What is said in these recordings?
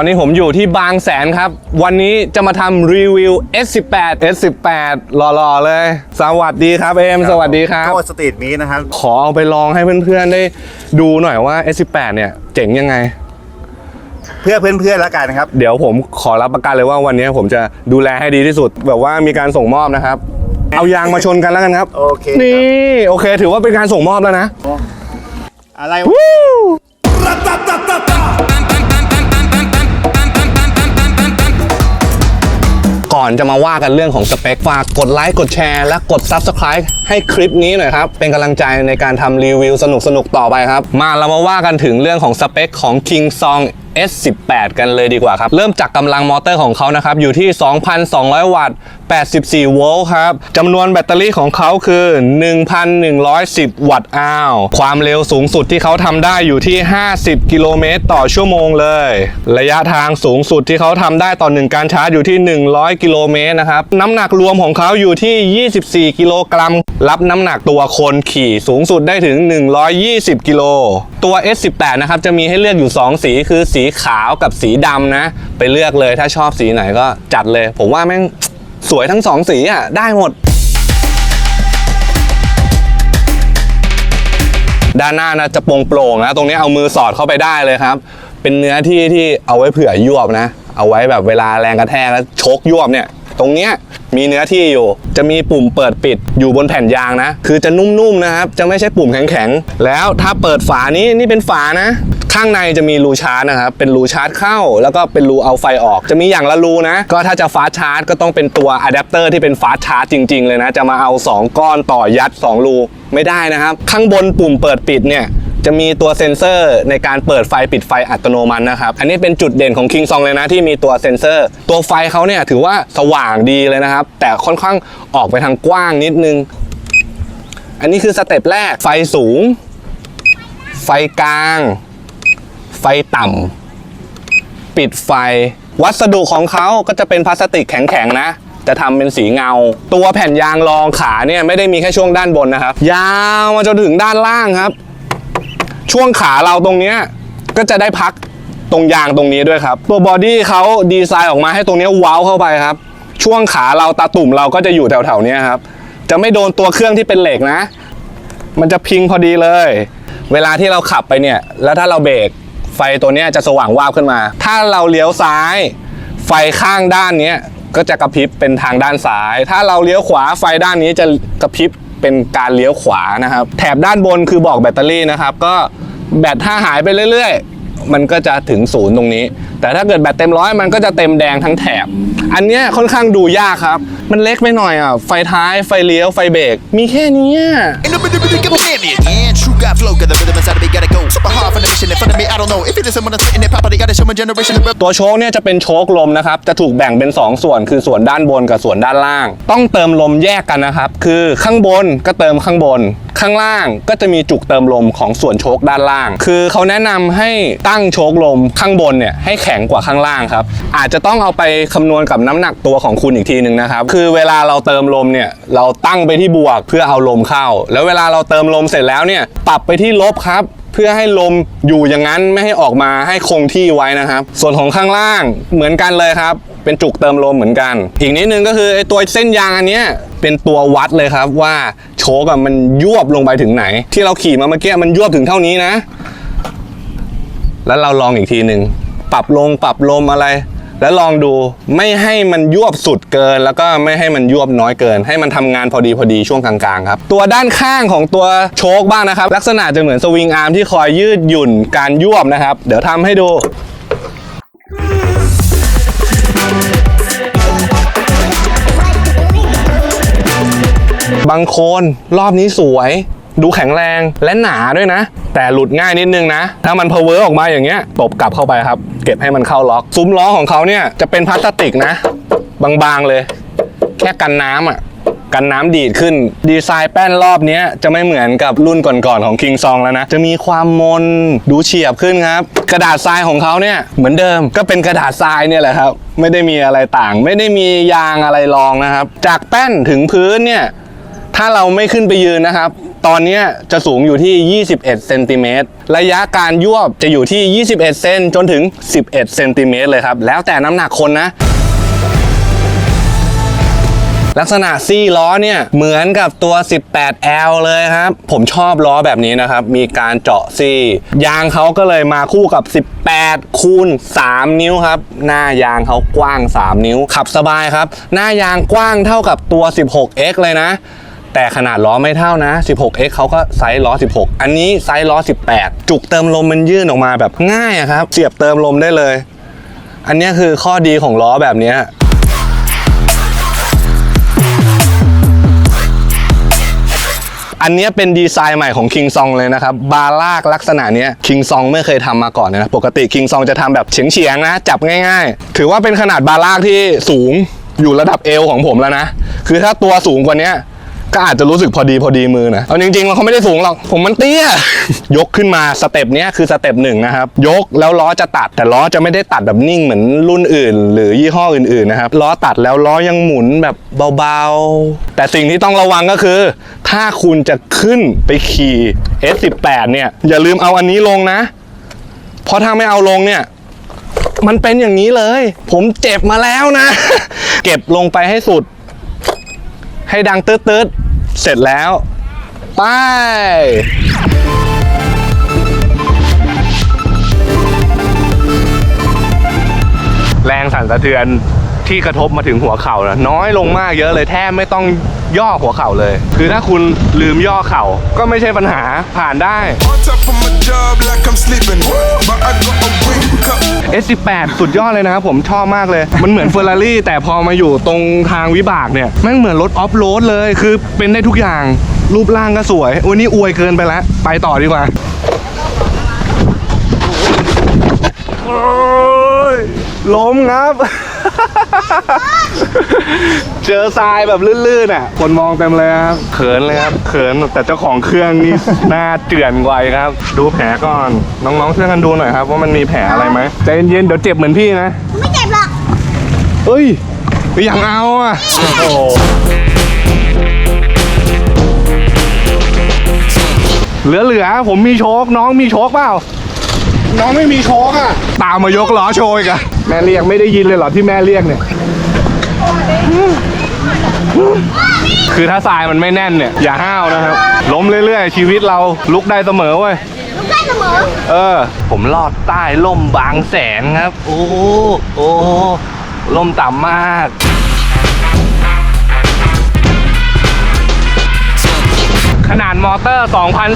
ตอนนี้ผมอยู่ที่บางแสนครับ วันนี้จะมาทำรีวิว S18 S18 หล่อๆเลย สวัสดีครับเอมสวัสดีครับ ก็สตรีทมีนะครับ ขอเอาไปลองให้เพื่อนๆได้ดูหน่อยว่า S18 เนี่ยเจ๋งยังไง เพื่อเพื่อนๆแล้วกันครับ เดี๋ยวผมขอรับประกันเลยว่าวันนี้ผมจะดูแลให้ดีที่สุด แบบว่ามีการส่งมอบนะครับ เอายางมาชนกันแล้วกันครับโอเคครับ นี่โอเค ถือว่าเป็นการส่งมอบแล้วนะ อะไร ก่อนจะมาว่ากันเรื่องของสเปคฝากกดไลค์กดแชร์และกด Subscribe ให้คลิปนี้หน่อยครับ เป็นกำลังใจในการทำรีวิวสนุกๆต่อไปครับ มาเรามาว่ากันถึงเรื่องของสเปคของ King Song S18 กันเลยดีกว่าครับ เริ่มจากกำลังมอเตอร์ของเขานะครับ อยู่ที่ 2,200 วัตต์ 84 โวลต์ครับจำนวนแบตเตอรี่ของเขาคือ 1,110 วัตต์อาว ความเร็วสูงสุดที่เขาทำได้อยู่ที่ 50 กิโลเมตรต่อชั่วโมงเลย ระยะทางสูงสุดที่เขาทำได้ต่อหนึ่งการชาร์จอยู่ที่ 100 กิโลเมตรนะครับ น้ำหนักรวมของเขาอยู่ที่ 24 กิโลกรัม รับน้ำหนักตัวคนขี่สูงสุดได้ถึง 120 กิโล ตัว S18 นะครับ จะมีให้เลือกอยู่ 2 สีคือสีขาวกับสีดำนะ ไปเลือกเลยถ้าชอบสีไหนก็จัดเลย ผมว่าแม่งสวยทั้งสองสีอะได้หมด ด้านหน้านะจะโปร่งโปร่งๆนะตรงนี้เอามือสอดเข้าไปได้เลยครับ เป็นเนื้อที่ที่เอาไว้เผื่อยวบนะ เอาไว้แบบเวลาแรงกระแทกแล้วชกยวบเนี่ย ตรงเนี้ยมีเนื้อที่อยู่ จะมีปุ่มเปิดปิดอยู่บนแผ่นยางนะ คือจะนุ่มๆนะครับ จะไม่ใช่ปุ่มแข็งๆ แล้วถ้าเปิดฝานี้นี่เป็นฝานะ ข้างในจะมีรูชาร์จนะครับ เป็นรูชาร์จเข้า แล้วก็เป็นรูเอาไฟออก จะมีอย่างละรูนะ ก็ถ้าจะฟาสชาร์จก็ต้องเป็นตัวอะแดปเตอร์ที่เป็นฟาสชาร์จจริงๆเลยนะ จะมาเอา 2 ก้อนต่อยัด 2 รูไม่ได้นะครับ ข้างบนปุ่มเปิดปิดเนี่ย จะมีตัวเซ็นเซอร์ในการเปิดไฟปิดไฟอัตโนมัตินะครับ อันนี้เป็นจุดเด่นของ King Song เลยนะที่มีตัวเซ็นเซอร์ ตัวไฟเขาเนี่ยถือว่าสว่างดีเลยนะครับ แต่ค่อนข้างออกไปทางกว้างนิดนึง อันนี้คือสเต็ปแรกไฟสูง ไฟกลาง ไฟต่ำปิดไฟ วัสดุของเขาก็จะเป็นพลาสติกแข็งๆนะจะทำเป็นสีเงา ตัวแผ่นยางรองขาเนี่ยไม่ได้มีแค่ช่วงด้านบนนะครับ ยาวมาจนถึงด้านล่างครับ ช่วงขาเราตรงเนี้ยก็จะได้พักตรงยางตรงนี้ด้วยครับ ตัวบอดี้เขาดีไซน์ออกมาให้ตรงนี้ว้าเข้าไปครับ ช่วงขาเราตาตุ่มเราก็จะอยู่แถวๆนี้ครับ จะไม่โดนตัวเครื่องที่เป็นเหล็กนะ มันจะพิงพอดีเลย เวลาที่เราขับไปเนี่ย แล้วถ้าเราเบรกไฟตัวนี้จะสว่างวาบขึ้นมา ถ้าเราเลี้ยวซ้าย ไฟข้างด้านนี้ก็จะกระพริบเป็นทางด้านซ้าย ถ้าเราเลี้ยวขวาไฟด้านนี้จะกระพริบ เป็นการเลี้ยวขวานะครับ แถบด้านบนคือบอกแบตเตอรี่นะครับ ก็แบตถ้าหายไปเรื่อยๆ มันก็จะถึงศูนย์ตรงนี้ แต่ถ้าเกิดแบตเต็มร้อยมันก็จะเต็มแดงทั้งแถบ อันนี้ค่อนข้างดูยากครับ มันเล็กไปหน่อยอะ ไฟท้ายไฟเลี้ยวไฟเบรกมีแค่นี้ ตัวโชคเนี่ยจะเป็นโชคลมนะครับ จะถูกแบ่งเป็น 2 ส่วนคือส่วนด้านบนกับส่วนด้านล่าง ต้องเติมลมแยกกันนะครับ คือข้างบนก็เติมข้างบน ข้างล่างก็จะมีจุกเติมลมของส่วนโชคด้านล่าง คือเขาแนะนำให้ตั้งโชคลมข้างบนเนี่ยให้แข็งกว่าข้างล่างครับ อาจจะต้องเอาไปคำนวณกับน้ำหนักตัวของคุณอีกทีหนึ่งนะครับ คือเวลาเราเติมลมเนี่ยเราตั้งไปที่บวกเพื่อเอาลมเข้า แล้วเวลาเราเติมลมเสร็จแล้วเนี่ยปรับไปที่ลบครับ พื่อให้ลมอยู่อย่างนั้นไม่ให้ออกมาให้คงที่ไว้นะครับ ส่วนของข้างล่างเหมือนกันเลยครับ เป็นจุกเติมลมเหมือนกัน อีกนิดนึงก็คือไอ้ตัวเส้นยางอันนี้เป็นตัววัดเลยครับว่าโชกอะมันยวบลงไปถึงไหน ที่เราขี่มาเมื่อกี้มันยวบถึงเท่านี้นะ แล้วเราลองอีกทีหนึ่งปรับลงปรับลมอะไร แล้วลองดูไม่ให้มันยวบสุดเกิน แล้วก็ไม่ให้มันยวบน้อยเกิน ให้มันทำงานพอดีพอดีช่วงกลางๆครับ ตัวด้านข้างของตัวโชคบ้างนะครับ ลักษณะจะเหมือนสวิงอาร์มที่คอยยืดหยุ่นการยวบนะครับ เดี๋ยวทำให้ดูบางคนรอบนี้สวย ดูแข็งแรงและหนาด้วยนะ แต่หลุดง่ายนิดนึงนะ ถ้ามันเพอเวอร์ออกมาอย่างเงี้ยตบกลับเข้าไปครับ เก็บให้มันเข้าล็อก ซุ้มล้อของเขาเนี่ยจะเป็นพลาสติกนะ บางๆเลย แค่กันน้ำอะกันน้ำดีดขึ้น ดีไซน์แป้นรอบเนี้ยจะไม่เหมือนกับรุ่นก่อนๆของ King Song แล้วนะ จะมีความมนดูเฉียบขึ้นครับ กระดาษทรายของเขาเนี่ยเหมือนเดิมก็เป็นกระดาษทรายเนี่ยแหละครับ ไม่ได้มีอะไรต่าง ไม่ได้มียางอะไรรองนะครับ จากแป้นถึงพื้นเนี่ยถ้าเราไม่ขึ้นไปยืนนะครับ ตอนนี้จะสูงอยู่ที่ 21เซนติเมตรระยะการยวบจะอยู่ที่ 21 เซนจนถึง 11เซนติเมตรเลยครับ แล้วแต่น้ำหนักคนนะลักษณะซี่ล้อเนี่ยเหมือนกับตัว 18L เลยครับ ผมชอบล้อแบบนี้นะครับ มีการเจาะซี่ ยางเขาก็เลยมาคู่กับ 18 คูณ 3 นิ้วครับ หน้ายางเขากว้าง 3 นิ้ว ขับสบายครับ หน้ายางกว้างเท่ากับตัว 16X เลยนะ แต่ขนาดล้อไม่เท่านะ 16x เขาก็ไซส์ล้อ 16 อันนี้ไซส์ล้อ 18 จุกเติมลมมันยื่นออกมาแบบง่ายครับ เสียบเติมลมได้เลย อันนี้คือข้อดีของล้อแบบนี้อันนี้เป็นดีไซน์ใหม่ของ King Song เลยนะครับ บาร์ลากลักษณะนี้ King Song ไม่เคยทำมาก่อนเลยนะ ปกติ King Song จะทำแบบเฉียงๆนะ จับง่ายๆ ถือว่าเป็นขนาดบาร์ลากที่สูงอยู่ระดับเอวของผมแล้วนะ คือถ้าตัวสูงกว่านี้ ก็อาจจะรู้สึกพอดีพอดีมือนะเอาจริงๆมันเขาไม่ได้สูงหรอกผมมันเตี้ย ยกขึ้นมาสเต็ปนี้คือสเต็ปหนึ่งนะครับ ยกแล้วล้อจะตัด แต่ล้อจะไม่ได้ตัดแบบนิ่งเหมือนรุ่นอื่น หรือยี่ห้ออื่นๆนะครับล้อตัดแล้วล้อยังหมุนแบบเบาๆ แต่สิ่งที่ต้องระวังก็คือ ถ้าคุณจะขึ้นไปขี่ S18 เนี่ยอย่าลืมเอาอันนี้ลงนะ เพราะถ้าไม่เอาลงเนี่ยมันเป็นอย่างนี้เลย ผมเจ็บมาแล้วนะ เก็บลงไปให้สุด ให้ดังตืดตืดๆ เสร็จแล้ว ไป แรงสั่นสะเทือนที่กระทบมาถึงหัวเข่านะน้อยลงมากเยอะเลยแทบไม่ต้อง ย่อหัวเข่าเลย คือถ้าคุณลืมย่อเข่าก็ไม่ใช่ปัญหาผ่านได้ On top of my job like I'm sleeping. But I got a wake up. S18 สุดยอดเลยนะครับผมชอบมากเลย มันเหมือนเฟอร์รารี่แต่พอมาอยู่ตรงทางวิบากเนี่ยแม่งเหมือนรถออฟโรดเลย คือเป็นได้ทุกอย่างรูปร่างก็สวยวันนี้อวยเกินไปแล้ว ไปต่อดีกว่าโอ้ยล้มครับ เจอทรายแบบลื่นๆอะ คนมองเต็มเลยครับ เขินเลยครับ เขิน แต่เจ้าของเครื่องนี่ หน้าเจือนไวครับ ดูแผลก่อน น้องๆช่วยกันดูหน่อยครับ ว่ามันมีแผลอะไรไหมใจเย็นๆเดี๋ยวเจ็บเหมือนพี่นะ ไม่เจ็บหรอกเฮ้ยยังเอาอะ โอ้โหเหลือๆผมมีโชคน้องมีโชคเปล่า น้องไม่มีโชคอะ ตามมายกล้อโชยกัน แม่เรียกไม่ได้ยินเลยเหรอที่แม่เรียกเนี่ย คือถ้าทรายมันไม่แน่นเนี่ย อย่าห้าวนะครับ ล้มเรื่อยๆ ชีวิตเราลุกได้เสมอเว้ยลูกได้เสมอ เออ ผมลอดใต้ล่มบางแสนครับ โอ้โหโอ้โหล่มต่ำมากขนาดมอเตอร์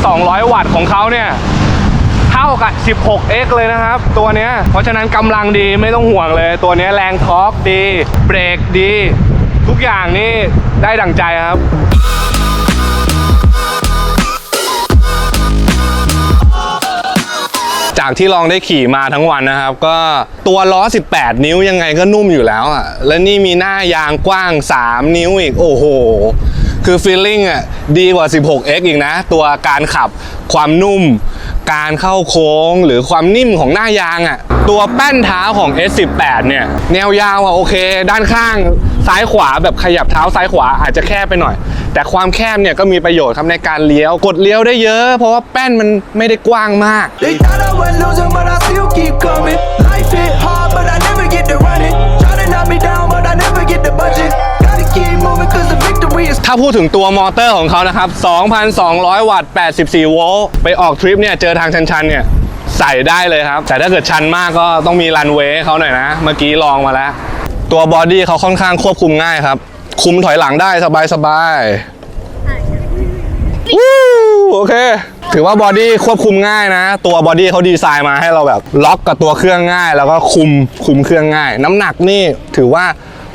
2,200 วัตต์ของเขาเนี่ยเท่ากับ 16x เลยนะครับ ตัวเนี้ยเพราะฉะนั้นกำลังดีไม่ต้องห่วงเลย ตัวเนี้ยแรงทอร์กดีเบรกดี ทุกอย่างนี่ได้ดั่งใจครับจากที่ลองได้ขี่มาทั้งวันนะครับ ก็ตัวล้อ 18 นิ้วยังไงก็นุ่มอยู่แล้วอะและนี่มีหน้ายางกว้าง 3 นิ้วอีก โอ้โห คือฟีลลิ่งอะดีกว่า 16x อีกนะ ตัวการขับความนุ่ม การเข้าโค้งหรือความนิ่มของหน้ายางอะ ตัวแป้นเท้าของ S18 เนี่ย แนวยาวอะโอเค ด้านข้างซ้ายขวาแบบขยับเท้าซ้ายขวาอาจจะแคบไปหน่อย แต่ความแคบเนี่ยก็มีประโยชน์ครับในการเลี้ยว กดเลี้ยวได้เยอะ เพราะว่าแป้นมันไม่ได้กว้างมาก Life hit hard, but I never get to run it. Try to knock me down, but I never get the budget. ถ้าพูดถึงตัวมอเตอร์ของเขานะครับ 2,200 วัตต์ 84 โวลต์ ไปออกทริปเนี่ย เจอทางชัน ๆ เนี่ย ใส่ได้เลยครับ แต่ถ้าเกิดชันมากก็ต้องมีรันเวย์ให้เขาหน่อยนะ เมื่อกี้ลองมาแล้ว ตัวบอดี้เขาค่อนข้างควบคุมง่ายครับ คุมถอยหลังได้สบายๆวู้โอเค ถือว่าบอดี้ควบคุมง่ายนะ ตัวบอดี้เขาดีไซน์มาให้เราแบบล็อกกับตัวเครื่องง่าย แล้วก็คุมคุมเครื่องง่าย น้ำหนักนี่ถือว่า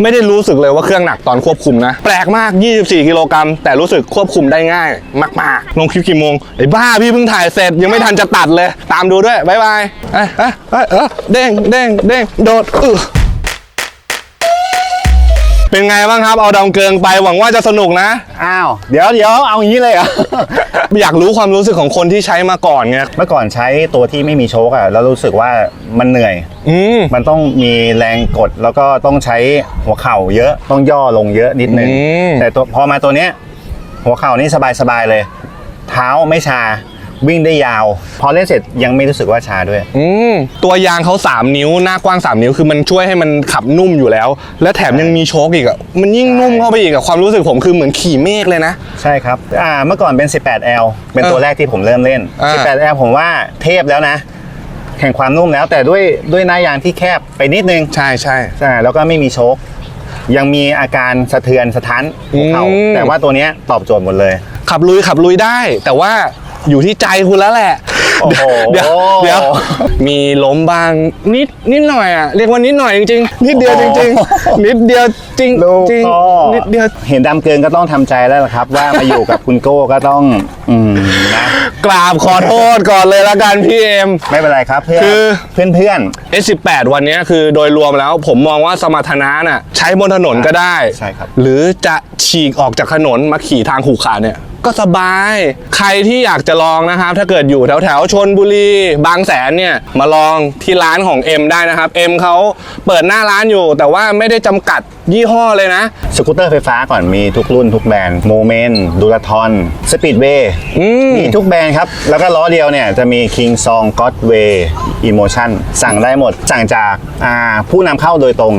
ไม่ได้รู้สึกเลยว่าเครื่องหนักตอนควบคุมนะ แปลกมาก 24 กิโลกรัมแต่รู้สึกควบคุมได้ง่าย มากๆลงคลิปกี่โมงไอ้บ้าพี่เพิ่งถ่ายเสร็จยังไม่ทันจะตัดเลย ตามดูด้วยบ๊ายบายเอ้ยเอ้ยเอ้ยเอ้ยเด้งเด้งเด้งโดดอึ เป็นไงบ้างครับ เอาดองเกิงไปหวังว่าจะสนุกนะ อ้าว เดี๋ยวเดี๋ยวเอาอย่างนี้เลยเหรอ อยากรู้ความรู้สึกของคนที่ใช้มาก่อนไงเมื่อก่อนใช้ตัวที่ไม่มีโชคอะแล้วรู้สึกว่ามันเหนื่อย อืม มันต้องมีแรงกดแล้วก็ต้องใช้หัวเข่าเยอะต้องย่อลงเยอะนิดนึงอืม แต่ตัวพอมาตัวเนี้ยหัวเข่านี่สบายๆเลย เท้าไม่ชา วิ่งได้ยาว พอเล่นเสร็จยังไม่รู้สึกว่าชาด้วย อืมตัวยางเขา 3 นิ้วหน้ากว้าง 3 นิ้วคือมันช่วยให้มันขับนุ่มอยู่แล้ว และแถมยังมีโชคอีกอะมันยิ่งนุ่มเข้าไปอีกอะความรู้สึกผมคือเหมือนขี่เมฆเลยนะ ใช่ครับอ่าเมื่อก่อนเป็น 18L เป็นตัวเออแรกที่ผมเริ่มเล่น อ่า 18L ผมว่าเทพแล้วนะ แข่งความนุ่มแล้ว แต่ด้วยด้วยหน้ายางที่แคบไปนิดนึง ใช่ใช่ ใช่แล้วก็ไม่มีโชค ยังมีอาการสะเทือนสะท้านหัวเข่าอืม แต่ว่าตัวเนี้ยตอบโจทย์หมดเลย ขับลุยขับลุยได้ แต่ว่า อยู่ที่ใจคุณแล้วแหละ โอ้โหเดี๋ยวเดี๋ยวมีล้มบ้างนิดนิดหน่อยอะเรียกว่านิดหน่อยจริงๆนิดเดียวจริง ๆ นิดเดียวจริงลูกจริงก็นิดเดียวเห็นดำเกินก็ต้องทำใจแล้วล่ะครับ ว่ามาอยู่กับคุณโก้ก็ต้อง อืมนะ กราบขอโทษก่อนเลยละกันพี่เอ็ม ไม่เป็นไรครับเพื่อนคือ เพื่อนเพื่อน S18 วันนี้คือโดยรวมแล้วผมมองว่าสมรรถนะน่ะใช้บนถนนก็ได้ ใช่ครับ หรือจะฉีกออกจากถนนมาขี่ทางขู่ขาเนี่ย ก็สบาย ใครที่อยากจะลองนะครับ ถ้าเกิดอยู่แถวแถวๆชนบุรี บางแสนเนี่ย มาลองที่ร้านของ M ได้นะครับ M เขาเปิดหน้าร้านอยู่ แต่ว่าไม่ได้จำกัดยี่ห้อเลยนะ สกูตเตอร์ไฟฟ้าก่อนมีทุกรุ่นทุกแบรนด์โมเมนต์ดูราทอนสปีดเวย์อืมมีทุกแบรนด์ครับ แล้วก็ล้อเดียวเนี่ยจะมี King Song Godway Emotion สั่งได้หมดสั่งจากอ่าผู้นำเข้าโดยตรง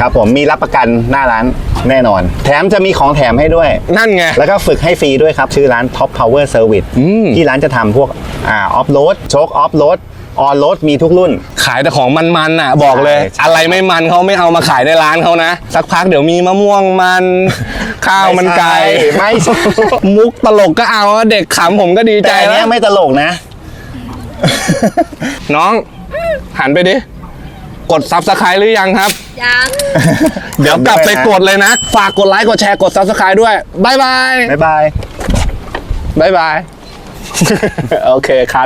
ครับผมมีรับประกันหน้าร้านแน่นอน แถมจะมีของแถมให้ด้วย นั่นไง แล้วก็ฝึกให้ฟรีด้วยครับ ชื่อร้าน Top Power Service มที่ร้านจะทำพวกอ่าออฟโรดโชคออฟโรดออนโรดมีทุกรุ่น ขายแต่ของมันๆน่ะ บอกเลยใช่ใช่อะไรไม่มันเขาไม่เอามาขายในร้านเขานะ สักพักเดี๋ยวมีมะม่วงมัน ข้าวมันไก่ไม่ใช่มุกตลกก็เอาเด็กขำผมก็ดีใจแต่อันแล้เนี้วยไม่ตลกนะ น้อง หันไปดิ กดซับสไครต์หรือยังครับ ยัง เดี๋ยวกลับไปกดเลยนะ ฝากกดไลค์กดแชร์กดซับสไครต์ด้วยบายบายบ๊ายบาย บายบาย โอเคคัด